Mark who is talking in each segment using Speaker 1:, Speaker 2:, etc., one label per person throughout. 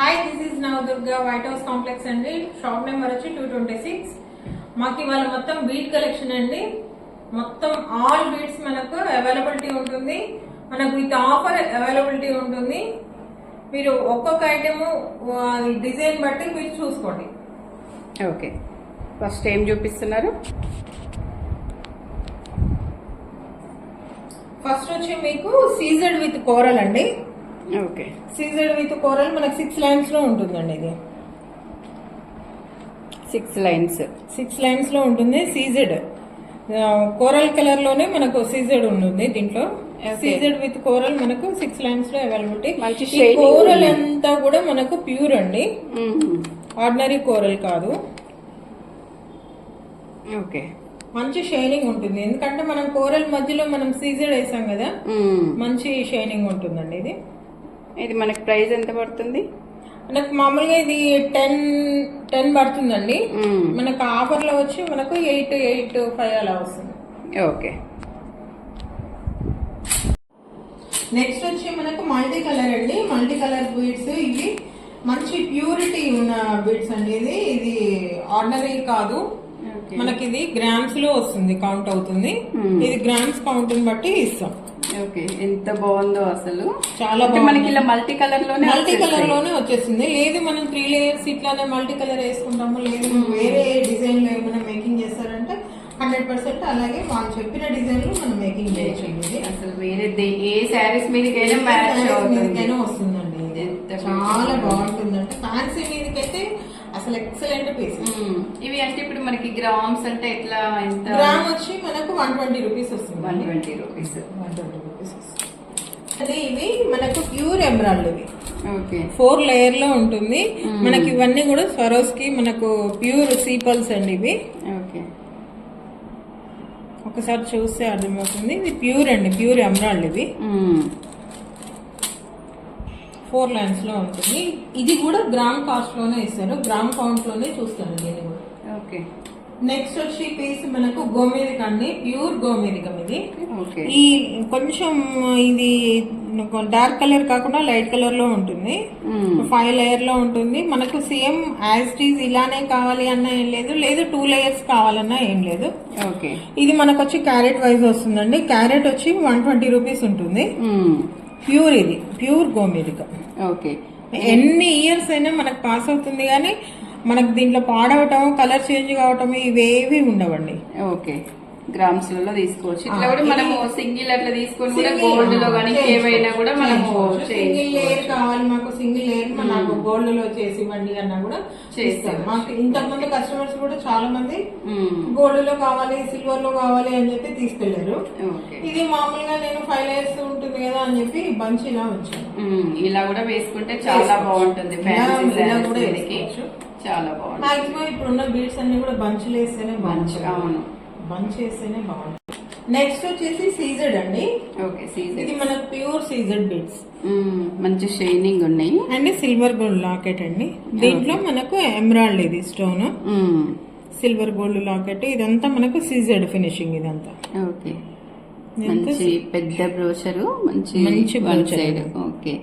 Speaker 1: Hi this is Navadurga white house complex అండి. Shop number వచ్చి two twenty six మాకు ఇవాళ మొత్తం బీట్ కలెక్షన్ అండి. మొత్తం ఆల్ బీట్స్ మనకు అవైలబిలిటీ ఉంటుంది. మనకు విత్ ఆఫర్ అవైలబిలిటీ ఉంటుంది. మీరు ఒక్కొక్క ఐటమ్ డిజైన్ బట్టి మీరు చూసుకోండి.
Speaker 2: ఓకే ఫస్ట్ ఏం చూపిస్తున్నారు?
Speaker 1: ఫస్ట్ వచ్చి మీకు సీజెడ్ విత్ కోరల్ అండి.
Speaker 2: ఓకే.
Speaker 1: సీజెడ్ విత్ కోరల్ మనకు సిక్స్ లైన్స్లో ఉంటుందండి ఇది.
Speaker 2: సిక్స్ లైన్స్
Speaker 1: సిక్స్ లైన్స్లో ఉంటుంది. సీజెడ్ కోరల్ కలర్లోనే మనకు సీజెడ్ ఉంటుంది దీంట్లో. సీజెడ్ విత్ కోరల్ మనకు సిక్స్ లైన్స్లో అవైలబిలిటీ
Speaker 2: మంచి
Speaker 1: కోరల్. అంతా కూడా మనకు ప్యూర్ అండి. ఆర్డినరీ కోరల్ కాదు.
Speaker 2: ఓకే
Speaker 1: మంచి షైనింగ్ ఉంటుంది. ఎందుకంటే మనం కోరల్ మధ్యలో మనం సీజెడ్ వేసాం కదా. మంచి షైనింగ్ ఉంటుందండి ఇది.
Speaker 2: ఇది మనకి ప్రైస్ ఎంత పడుతుంది?
Speaker 1: మనకు మామూలుగా ఇది టెన్ టెన్ పడుతుందండి. మనకు ఆఫర్లో వచ్చి మనకు ఎయిట్ ఎయిట్ ఫైవ్ అలా వస్తుంది.
Speaker 2: ఓకే.
Speaker 1: నెక్స్ట్ వచ్చి మనకు మల్టీ కలర్ అండి. మల్టీ కలర్ బీడ్స్ ఇవి మంచి ప్యూరిటీ ఉన్న బీడ్స్ అండి ఇది. ఇది ఆర్డినరీ కాదు. మనకి ఇది గ్రామ్స్లో వస్తుంది కౌంట్ అవుతుంది. ఇది గ్రామ్స్ కౌంట్ బట్టి ఇస్తాం.
Speaker 2: ఓకే ఎంత బాగుందో అసలు.
Speaker 1: చాలా
Speaker 2: మనకి ఇలా మల్టీ కలర్లోనే
Speaker 1: మల్టీ కలర్. లోనే వచ్చేస్తుంది లేదు మనం త్రీ లేయర్స్ ఇట్లానే మల్టీ కలర్ వేసుకుంటాము లేదు వేరే డిజైన్లో ఏమైనా మేకింగ్ చేస్తారంటే హండ్రెడ్ పర్సెంట్ అలాగే వాళ్ళు చెప్పిన డిజైన్లో మనం మేకింగ్ చేయొచ్చు.
Speaker 2: అసలు వేరే ఏ శారీస్ మీదకైనా మ్యాచ్
Speaker 1: మీదకైనా వస్తుందండి. ఇది.
Speaker 2: ఎంత
Speaker 1: చాలా బాగుంటుందంటే ఫ్యాన్సీ మీదకైతే అసలు ఎక్సలెంట్ పీస్.
Speaker 2: ఇవి అంటే ఇప్పుడు మనకి గ్రామ్స్ అంటే ఎట్లా ఎంత?
Speaker 1: గ్రామ్ వచ్చి మనకు వన్ ట్వంటీ రూపీస్ వస్తుంది.
Speaker 2: One twenty rupees
Speaker 1: one twenty rupees అదే ఇవి మనకు ప్యూర్ ఎమరాల్డ్ ఇవి.
Speaker 2: ఓకే.
Speaker 1: ఫోర్ లేయర్లో ఉంటుంది. మనకి ఇవన్నీ కూడా స్వరోస్కి మనకు ప్యూర్ సీపల్స్ అండి ఇవి.
Speaker 2: ఓకే.
Speaker 1: ఒకసారి చూస్తే అర్థమవుతుంది. ఇది ప్యూర్ అండి ప్యూర్ ఎమరాల్డ్ ఇవి. ఫోర్ లైన్స్లో ఉంటుంది. ఇది కూడా గ్రామ్ కాస్ట్లోనే ఇస్తారు. గ్రామ్ కౌంట్లోనే చూస్తారు దీన్ని కూడా.
Speaker 2: ఓకే.
Speaker 1: నెక్స్ట్ వచ్చి పీస్ మనకు గోమేదిక అండి. ప్యూర్ గోమేదికం ఇది. ఈ కొంచెం ఇది డార్క్ కలర్ కాకుండా లైట్ కలర్లో ఉంటుంది. ఫైవ్ లేయర్లో ఉంటుంది. మనకు సేమ్ యాజ్ టీజ్ ఇలానే కావాలి అన్న ఏం లేదు. లేదు టూ లేయర్స్ కావాలన్నా ఏం లేదు.
Speaker 2: ఓకే.
Speaker 1: ఇది మనకు వచ్చి క్యారెట్ వైజ్ వస్తుందండి. క్యారెట్ వచ్చి వన్ ట్వంటీ రూపీస్ ఉంటుంది.
Speaker 2: మ్మ్.
Speaker 1: ప్యూర్ ఇది ప్యూర్ గోమేదిక
Speaker 2: ఓకే.
Speaker 1: ఎన్ని ఇయర్స్ అయినా మనకు పాస్ అవుతుంది కానీ మనకు దీంట్లో పాడవటం కలర్ చేంజ్ కావటం ఇవేవి ఉండవండి.
Speaker 2: ఓకే. గ్రామ్స్లలో తీసుకోవచ్చు. ఇట్లా కూడా మనము సింగిల్ అట్లా తీసుకొని కూడా గోల్డ్లో కానీ ఏవైనా కూడా మనము
Speaker 1: సింగిల్ లేయర్ కావాలి మాకు సింగిల్ లేయర్ నాకు గోల్డ్లో చేసి ఇవ్వండి అన్నా కూడా
Speaker 2: చేస్తాం.
Speaker 1: మాకు ఇంతకు ముందు కస్టమర్స్ కూడా చాలా మంది. గోల్డ్లో కావాలి సిల్వర్లో కావాలి అని చెప్పి
Speaker 2: తీసుకెళ్ళారు.
Speaker 1: ఇది మామూలుగా నేను ఫైవ్ లేయర్స్ ఉంటుంది కదా అని చెప్పి బంచ్ ఇలా వచ్చాను.
Speaker 2: ఇలా కూడా వేసుకుంటే చాలా. బాగుంటుంది. చాలా బాగుంటుంది.
Speaker 1: మాక్సిమం ఇప్పుడున్న బీడ్స్ అన్ని కూడా బంచ్లు వేస్తేనే
Speaker 2: మంచి
Speaker 1: బాగుంటుంది.
Speaker 2: అవును.
Speaker 1: బంచ్ వేస్తేనే బాగుంటుంది. నెక్స్ట్ వచ్చేసి సీజెడ్ అండి.
Speaker 2: ఓకే
Speaker 1: ఇది మనకు ప్యూర్ సీజెడ్ బీడ్స్
Speaker 2: మంచి షైనింగ్ ఉన్నాయి.
Speaker 1: అండ్ సిల్వర్ గోల్డ్ లాకెట్ అండి. దీంట్లో మనకు ఎమరాల్డ్ ఇది స్టోన్. సిల్వర్ గోల్డ్ లాకెట్ ఇదంతా మనకు సీజెడ్ ఫినిషింగ్ ఇదంతా.
Speaker 2: ఓకే మంచి పెద్ద బ్రోషరు మంచి
Speaker 1: మంచి
Speaker 2: ఓకే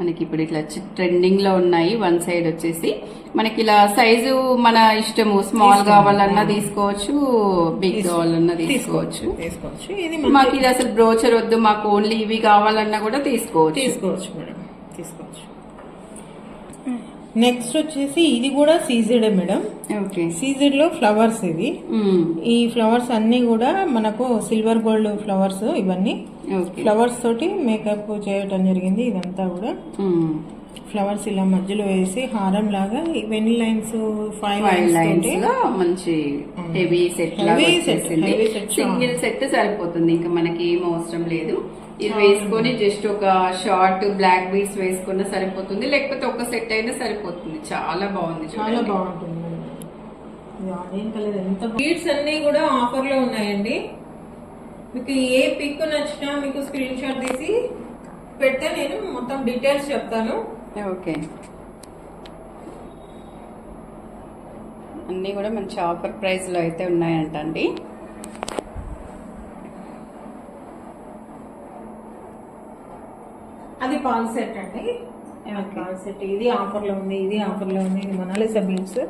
Speaker 2: మనకి ఇప్పుడు ఇట్లా ట్రెండింగ్లో ఉన్నాయి. వన్ సైడ్ వచ్చేసి మనకి ఇలా సైజు మన ఇష్టము. స్మాల్ కావాలన్నా తీసుకోవచ్చు బిగ్ కావాలన్నా తీసుకోవచ్చు.
Speaker 1: తీసుకోవచ్చు.
Speaker 2: మాకు ఇది అసలు బ్రోచర్ వద్దు మాకు ఓన్లీ ఇవి కావాలన్నా కూడా తీసుకోవచ్చు.
Speaker 1: తీసుకోవచ్చు మేడం. తీసుకోవచ్చు. నెక్స్ట్ వచ్చేసి ఇది కూడా సీజెడ్ మేడం.
Speaker 2: ఓకే
Speaker 1: సీజెడ్లో ఫ్లవర్స్ ఇది
Speaker 2: మ్మ్.
Speaker 1: ఈ ఫ్లవర్స్ అన్ని కూడా మనకు సిల్వర్ గోల్డ్ ఫ్లవర్స్ ఇవన్నీ. ఫ్లవర్స్ తోటి మేకప్ చేయటం జరిగింది ఇదంతా కూడా. ఫ్లవర్స్ ఇలా మధ్యలో వేసి హారం లాగా వెనీ లైన్స్ ఫైవ్ లైన్స్
Speaker 2: మంచి heavy set
Speaker 1: heavy set
Speaker 2: single set సరిపోతుంది. ఇంకా మనకి ఏం అవసరం లేదు. ఇది వేసుకొని జస్ట్ ఒక షార్ట్ బ్లాక్ బీడ్స్ వేసుకున్నా సరిపోతుంది. లేకపోతే ఒక సెట్ అయినా సరిపోతుంది. చాలా బాగుంది
Speaker 1: చాలా. బాగుంటుంది. ఎంత బీడ్స్ అన్ని కూడా ఆఫర్లో ఉన్నాయండి. మీకు ఏ పిక్ నచ్చినా మీకు స్క్రీన్ షాట్ తీసి పెడితే నేను మొత్తం డీటెయిల్స్ చెప్తాను.
Speaker 2: ఓకే. అన్నీ కూడా మంచి ఆఫర్ ప్రైస్లో అయితే ఉన్నాయంట
Speaker 1: అది పాల్ సెట్ అండి. సెట్. ఇది ఆఫర్లో ఉంది ఇది ఆఫర్లో ఉంది. ఇది మొనాలిసా బీడ్స్.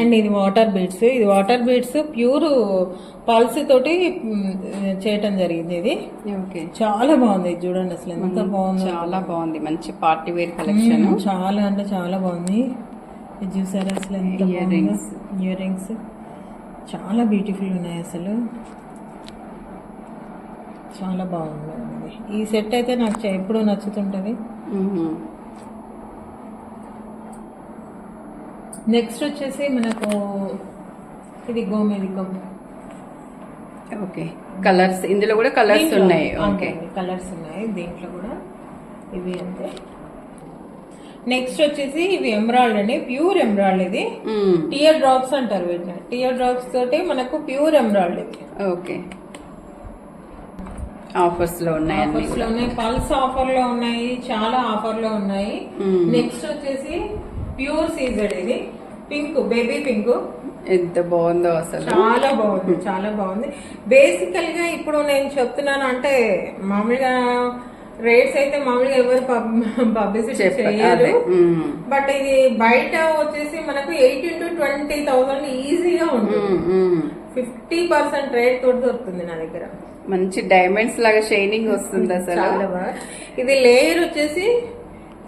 Speaker 1: అండ్ ఇది వాటర్ బీడ్స్. ఇది వాటర్ బీడ్స్ ప్యూర్ పల్స్ తోటి చేయటం జరిగింది ఇది.
Speaker 2: ఓకే.
Speaker 1: చాలా బాగుంది ఇది చూడండి అసలు ఎంత బాగుంది.
Speaker 2: చాలా బాగుంది. మంచి పార్టీ వేర్ కలెక్షన్.
Speaker 1: చాలా అంటే చాలా బాగుంది. ఇది చూసారా అసలు ఎంత
Speaker 2: Earrings.
Speaker 1: ఇయర్ రింగ్స్ చాలా బ్యూటిఫుల్ ఉన్నాయి అసలు. చాలా బాగుంది. ఈ సెట్ అయితే నాకు ఎప్పుడూ నచ్చుతుంటది. నెక్స్ట్ వచ్చేసి మనకు ఇది గోమేదికం
Speaker 2: ఓకే. కలర్స్ ఇందులో కూడా కలర్స్ ఉన్నాయి. ఓకే.
Speaker 1: కలర్స్ ఉన్నాయి. దీంట్లో కూడా ఇవి అంతే. నెక్స్ట్ వచ్చేసి ఇవి ఎమరాల్డ్ అండి. ప్యూర్ ఎమరాల్డ్ ఇది. టియర్ డ్రాప్స్ అంటారు వీటిని. టియర్ డ్రాప్స్ తోటి మనకు ప్యూర్ ఎమరాల్డ్ ఇది.
Speaker 2: ఓకే. ఆఫర్స్లో ఉన్నాయండి
Speaker 1: ఆఫర్స్లో ఉన్నాయి. పల్స్ ఆఫర్లో ఉన్నాయి. చాలా ఆఫర్లో ఉన్నాయి. నెక్స్ట్ వచ్చేసి ప్యూర్ సీజెడ్ ఇది. Pink baby pink.
Speaker 2: ఎంత బాగుందో అసలు.
Speaker 1: చాలా బాగుంది చాలా బాగుంది. బేసికల్గా ఇప్పుడు నేను చెప్తున్నాను అంటే మామూలుగా రేట్స్ అయితే మామూలుగా ఎవరు పబ్లిసిటీ చేయరు. బట్ ఇది బయట వచ్చేసి మనకు ఎయిటీన్ టు ట్వంటీ థౌసండ్ ఈజీగా ఉంటుంది. ఫిఫ్టీ పర్సెంట్ రేట్ తోటి దొరుకుతుంది నా దగ్గర.
Speaker 2: మంచి డైమండ్స్ లాగా షైనింగ్ వస్తుంది అసలు.
Speaker 1: ఇది లేయర్ వచ్చేసి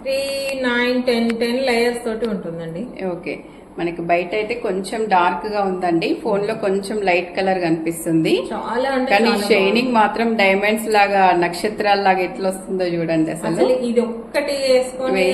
Speaker 1: three nine ten ten layers తోటి ఉంటుందండి.
Speaker 2: ఓకే. మనకి బయట అయితే కొంచెం డార్క్గా ఉందండి. ఫోన్లో కొంచెం లైట్ కలర్ కనిపిస్తుంది.
Speaker 1: చాలా అంటే
Speaker 2: కానీ షైనింగ్ మాత్రం డైమండ్స్ లాగా నక్షత్రాల లాగా ఎట్లా వస్తుందో చూడండి అసలు.
Speaker 1: ఇది ఒక్కటి
Speaker 2: వేసుకుంటే.